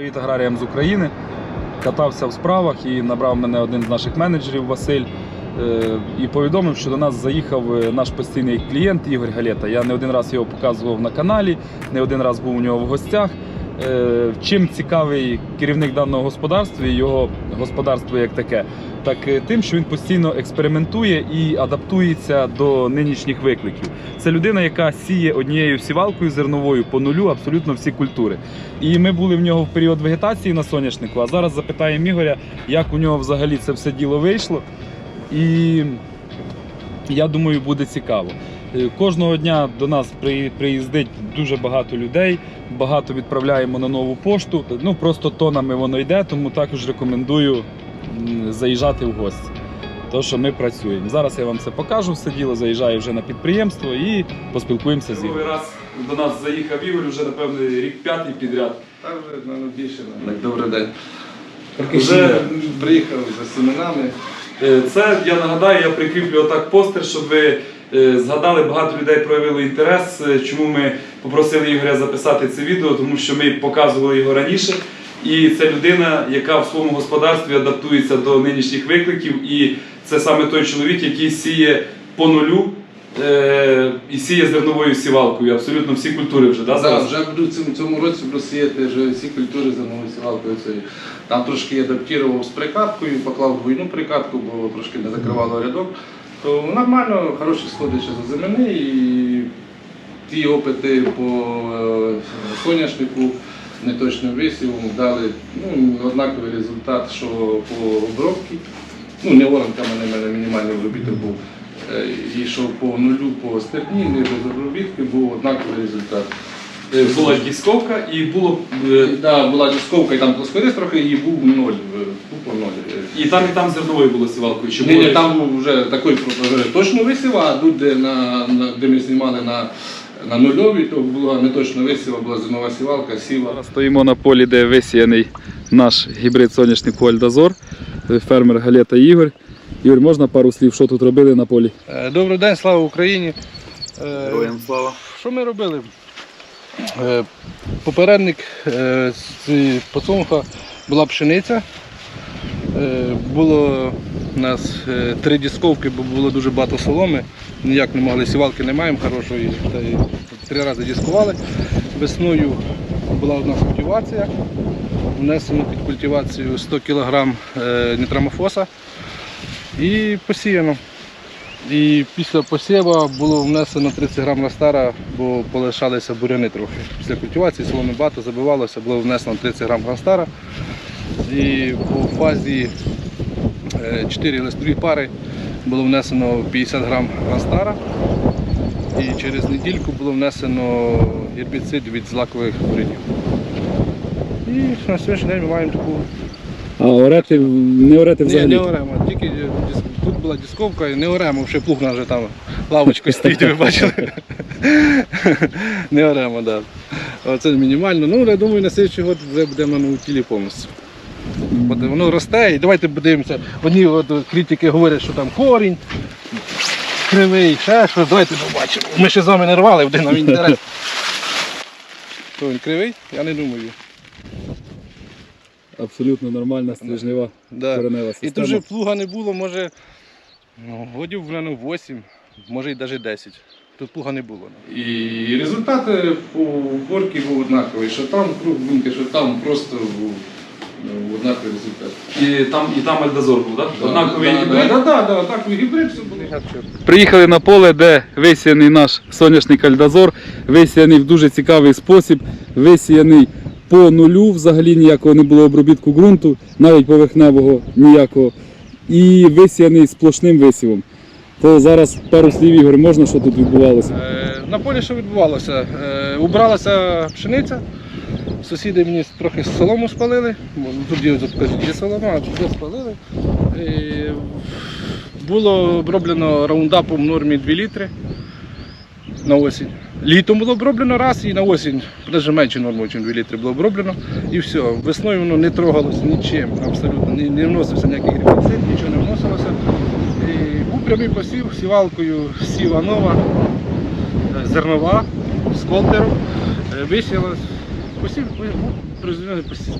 Привіт аграріям з України. Катався в справах і набрав мене один з наших менеджерів Василь. е, І повідомив, що до нас заїхав е, наш постійний клієнт Ігор Галета. Я не один раз його показував на каналі, не один раз був у нього в гостях. Е, Чим цікавий керівник даного господарства і його господарство як таке, так е, тим, що він постійно експериментує і адаптується до нинішніх викликів. Це людина, яка сіє однією сівалкою зерновою по нулю абсолютно всі культури. І ми були в нього в період вегетації на соняшнику. А зараз запитаємо Ігоря, як у нього взагалі це все діло вийшло. І я думаю, буде цікаво. Е, Кожного дня до нас приїздить дуже багато людей, багато відправляємо на нову пошту. Ну просто тонами воно йде, тому також рекомендую заїжджати в гості. То, що ми працюємо. Зараз я вам це покажу, все діло заїжджаю вже на підприємство і поспілкуємося з. Другий раз до нас заїхав Ігор, вже напевно рік п'ятий підряд. Так вже навіть більше. Так, добрий день. Вже- приїхав за семенами. Е, Це я нагадаю, я прикріплю отак постер, щоб ви згадали, багато людей проявили інтерес. Е, Чому ми попросили Ігоря записати це відео, тому що ми показували його раніше. І це людина, яка в своєму господарстві адаптується до нинішніх викликів. І це саме той чоловік, який сіє по нулю е, і сіє зерновою сівалкою. Абсолютно всі культури вже. Да, зараз? вже буду в цьому, році буду сіяти вже всі культури за новою сівалкою. Там трошки адаптував з прикаткою, поклав двойну прикатку, бо трошки не закривало рядок. То нормально, хороші сходи ще за земляни і ті опити по е, соняшнику неточним висівом дали ну, однаковий результат, що по обробці. Ну, не воронками на мене мінімальний обробіток був. Е, І що по нулю по стерні, не без обробітки був однаковий результат. Е, Була дісковка і було. е, Да, була дисковка і там плоскоріз трохи, і був ноль. е, Тупо ноль. І там, і там зерновою було сівалкою. Чи Ні, було ні, там був вже такий точно висів, а тут, де, на, на, де ми знімали на, на нульовій, то була не точно висіва, була зернова сівалка, сіла. Зараз стоїмо на полі, де висіяний наш гібрид соняшнику Альдазор, фермер Галета Ігор. Ігор, можна пару слів, що тут робили на полі? Е, Добрий день, слава Україні. Е, слава. Що ми робили? Е, Попередник е, з подсолнуха була пшениця. Е, Було у нас три дісковки, бо було дуже багато соломи. Ніяк не могли, сівалки не маємо хорошої. Три рази дискували. Весною була одна культивація. Внесено під культивацію 100 кг нітрамофоса і посіяно. І після посіва було внесено 30 грам Растара, бо полишалися буряни трохи. Після культивації соломи багато забивалося, було внесено 30 грам Растара. І по фазі 4 листові пари було внесено 50 грам Растара. І через недільку було внесено гербіцид від злакових бурянів. І на сьогоднішній день ми маємо таку А орати не орати ні, не дис- тут була дисковка, і не оремо, ще плуг вже там лавочкою стоїть, ви бачили. Не оремо, так. Да. Це мінімально. Ну, я думаю, на слідчий год вже будемо на утілі повністю. Воно росте, і давайте подивимося. Одні от, критики говорять, що там корінь кривий, ще щось. Давайте побачимо. Ми ще з вами не рвали, один нам інтерес. Він кривий? Я не думаю. Абсолютно нормальна стрижнева Да. коренева І система. тут же плуга не було, може, ну, годів вже ну, 8, може і навіть 10. Тут плуга не було. І результати по горці був однаковий, що там круг бунки, що там просто був ну, однаковий результат. І там, і там Альдазор був, так? Однаковий да, гібрид. Так, так, так, однаковий гібрид, все було. Приїхали на поле, де висіяний наш соняшник Альдазор, висіяний в дуже цікавий спосіб, висіяний по нулю, взагалі ніякого не було обробітку ґрунту, навіть поверхневого ніякого, і висіяний сплошним висівом. То зараз пару слів, Ігор, можна, що тут відбувалося? Е, На полі що відбувалося? Е, Убралася пшениця. Сусіди мені трохи солому спалили, тут є, солома, а тут спалили. Е, Було оброблено раундапом в нормі 2 літри на осінь. Літом було оброблено раз і на осінь, навіть менше норми, ніж 2 літри було оброблено. І все. Весною воно не трогалося нічим, абсолютно, не, не вносився ніякий гербіцид, нічого не вносилося. І був прямий посів сівалкою сіва нова, е, зернова з колтером, висіла. Посів, був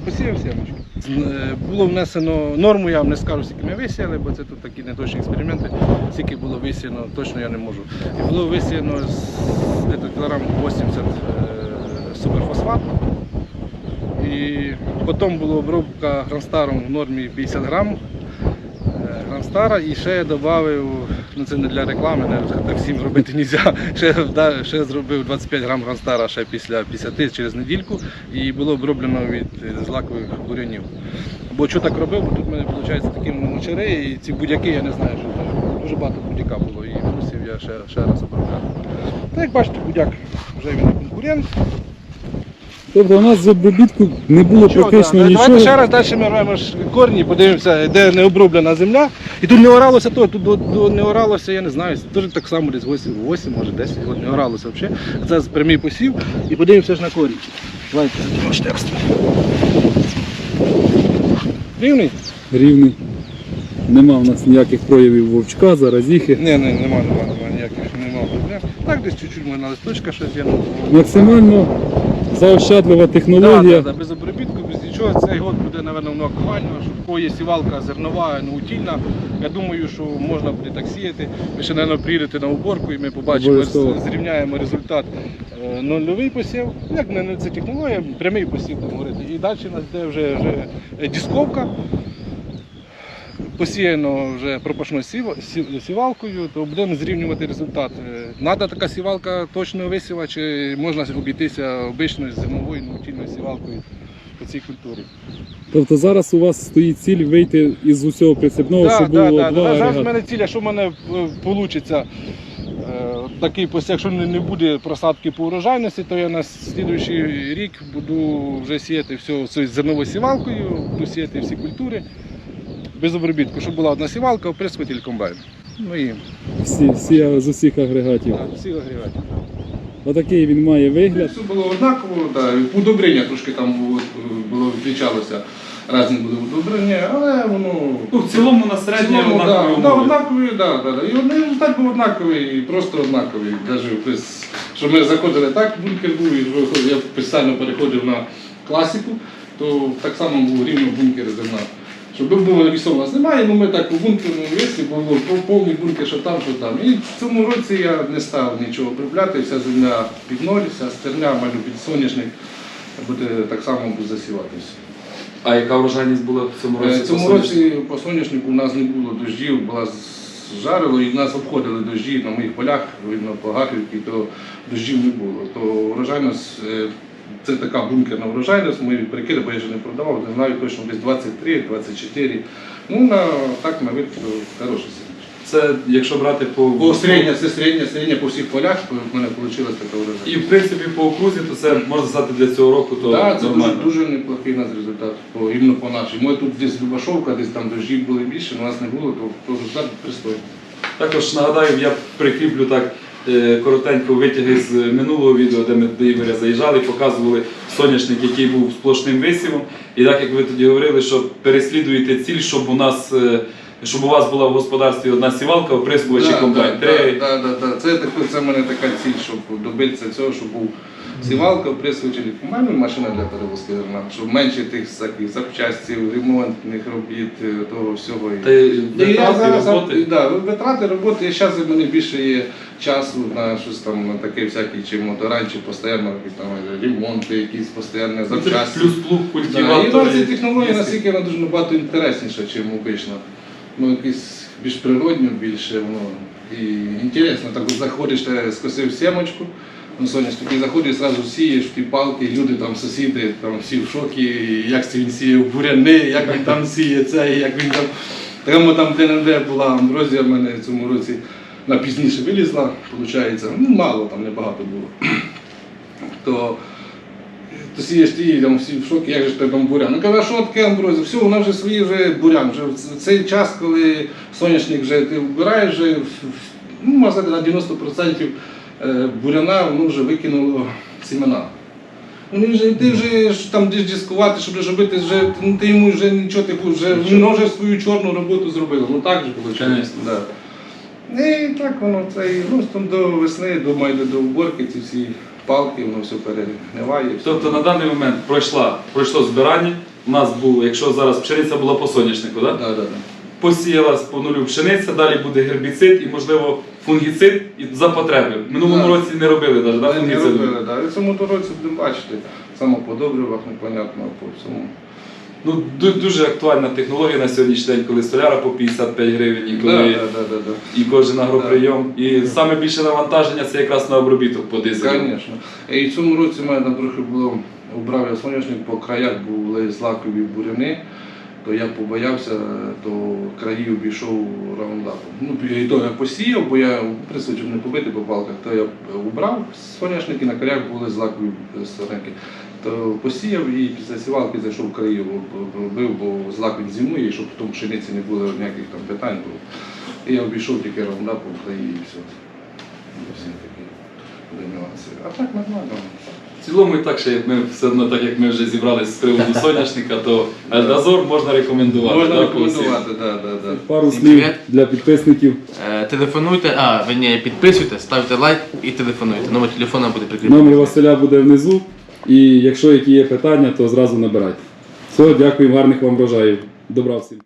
посіяв сімочку. Е, Було внесено норму, я вам не скажу, скільки ми висіяли, бо це тут такі неточні експерименти. Скільки було висіяно, точно я не можу. І було висіяно кілограм 80 е, суперфосфату. І потім була обробка гранстаром в нормі 50 грам. е, Гранстара і ще я додав, ну це не для реклами, не, так всім робити не можна. Ще, да, ще зробив 25 грам гранстара ще після 50 через недільку і було оброблено від злакових бурянів. Бо що так робив, бо тут в мене виходить такі мочари і ці будяки, я не знаю, що це. Дуже багато будяка було і мусив я ще, ще раз обробляти. Та як бачите, будяк вже він не конкурент. Тобто у нас з обробітку не було практично нічого. Давайте ще раз далі ми робимо корні, подивимося, де не оброблена земля. І тут не оралося то, тут до, до, не оралося, я не знаю, теж так само десь 8, 8 може 10 років не оралося взагалі. Це прямий посів і подивимося ж на корінь. Давайте штерство. Рівний? Рівний. Нема в нас ніяких проявів вовчка, заразіхи. Ні, ні, нема, нема, нема ніяких, нема проблем. Так, десь чуть-чуть можна листочка щось є. ну, Максимально заощадлива технологія. да, да, без обробітку, без нічого. Цей год буде, напевно, воно актуально, що є сівалка зернова, неутільна. Я думаю, що можна буде так сіяти. Ви ще, напевно, приїдете на уборку і ми побачимо, зрівняємо результат. Е, Нульовий посів, як не, це технологія, прямий посів, так говорити. І далі у нас йде вже, вже дисковка. Посіяно вже пропашною сівалкою, то будемо зрівнювати результат. Треба така сівалка точно висіва, чи можна обійтися обичною зимовою неутільною сівалкою по цій культурі. Тобто зараз у вас стоїть ціль вийти із усього прицепного, Да, щоб да, було да, два да. Зараз в мене ціля, що в мене вийде такий посів, якщо не, буде просадки по урожайності, то я на слідуючий рік буду вже сіяти все цією зерновою сівалкою, буду сіяти всі культури без обробітку, щоб була одна сівалка, оприскуватель комбайн. Ну і Всі, всі з усіх агрегатів. так, всі агрегати. Отакий він має вигляд. Все було однаково, да. і удобрення трошки там було, було відлічалося. Різні були удобрення, але воно. Ну, в цілому на середній в цілому, однакові да, да, умови. однакові, да, да, да. І один результат був однаковий, і просто однаковий. Даже, тобто, що ми заходили так, бункер був, і я спеціально переходив на класику, то так само був рівно бункер зерна. Щоб було лісом у нас немає, ну ми так у бункерному весі було пов- повний бункер, що там, що там. І в цьому році я не став нічого обробляти, вся земля під ноль, вся стерня, майже під соняшник, буде так само буде засіватися. А яка врожайність була в цьому Е, році? В цьому році по соняшнику у нас не було дощів, була жарило і нас обходили дощі на моїх полях, видно по Гахівці, то дощів не було. То врожайність, е, це така бункерна врожайність, ми прикиди, бо я ще не продавав, не знаю точно десь 23-24. Ну, на, так на вид то хороший сім'я. Це якщо брати по, По середня, це середня, середня по всіх полях, в мене вийшла така врожайність. І в принципі по окрузі, то це можна сказати для цього року, то Так, це дуже, нормально. дуже неплохий у нас результат. По, іменно по нашій. Ми тут десь Любашовка, десь там дощів були більше, у нас не було, то, то результат пристойний. Також нагадаю, я прикріплю так е, коротенько витяги з минулого відео, де ми до Ігоря заїжджали, показували соняшник, який був сплошним висівом. І так як ви тоді говорили, що переслідуєте ціль, щоб у нас. е, Щоб у вас була в господарстві одна сівалка, оприскувач і комбайн. Да, Три- да, да, да. Це, це це в мене така ціль, щоб добитися цього, щоб був сівалка, присвячена комбайн, ну, машина для перевозки зерна, щоб менше тих всяких запчастів, ремонтних робіт, е, того всього. Та й І я витрати, зараз роботи. да, витрати роботи, і зараз в мене більше є часу на щось там на таке всяке, от раніше постійно якісь там ремонти, якісь постійні запчасті. Плюс плуг, Да, і культиватор. ну, ці технології наскільки вона дуже набагато інтересніша, ніж обично. Ну, якісь більш природньо, більше воно і інтересно. Так заходиш, ти скосив сімочку, ну, соняшник, і заходиш, зразу сієш в ті палки, люди там, сусіди, там всі в шокі, як це він сіє буряни, як він там сіє це, як він там. Тому там де-не-де була амброзія в мене в цьому році. На пізніше вилізла, виходить, ну мало там небагато було. То ти сієш ти, там всі в шокі, як же ти там бурян. Ну каже, що таке амброзія? Все, вона вже свої вже бурян. Вже в цей час, коли соняшник вже ти вбираєш, вже, ну, можна сказати, на 90% е, буряна воно вже викинуло сімена. Ну, він же, ти вже там десь дискувати, щоб робити, вже, ну, ти йому вже нічого ти вже, воно вже свою чорну роботу зробило. Ну так же. Конечно. Да. І так воно це ну, там до весни, до майже до уборки ці всі палки, воно все перегниває. все. Тобто на даний момент пройшла, пройшло збирання. У нас було, якщо зараз пшениця була по соняшнику, да? Да, да, да. посіялась по нулю пшениця, далі буде гербіцид і, можливо, фунгіцид і за потреби. В минулому Да. році не робили навіть, да, Ми не робили, да. І в цьому році будемо бачити. Саме по добривах, непонятно, по всьому. Ну, дуже актуальна технологія на сьогоднішній день, коли соляра по 55 гривень, і коли Да, да, да, да, да. і кожен агроприйом. І саме більше навантаження це якраз на обробіток по дизелю. Звісно. І в цьому році в мене трохи було обрали я соняшник, по краях були злакові буряни, то я побоявся, то краї обійшов раундапом. Ну, і то я посіяв, бо я присуть, щоб не побити по палках, то я убрав соняшники, на краях були злакові соняшники. То посіяв і після сівалки зайшов в країв, робив, бо злак він зимує, і щоб в тому пшениці не було ніяких там питань. Бо... І я обійшов тільки раундапом в краї і все. Всі такі нюанси. А так нормально. В цілому і так, що як ми все одно, так як ми вже зібралися з приводу соняшника, то Альдазор можна рекомендувати. Можна да, рекомендувати, да, да, да. Пару слів привіт. для підписників. Е, Телефонуйте, а, ви не підписуйте, ставте лайк і телефонуйте. Номер телефона буде прикріплений. Номер Василя буде внизу. І якщо які є питання, то зразу набирайте. Все, дякую, гарних вам врожаїв. Добра всім.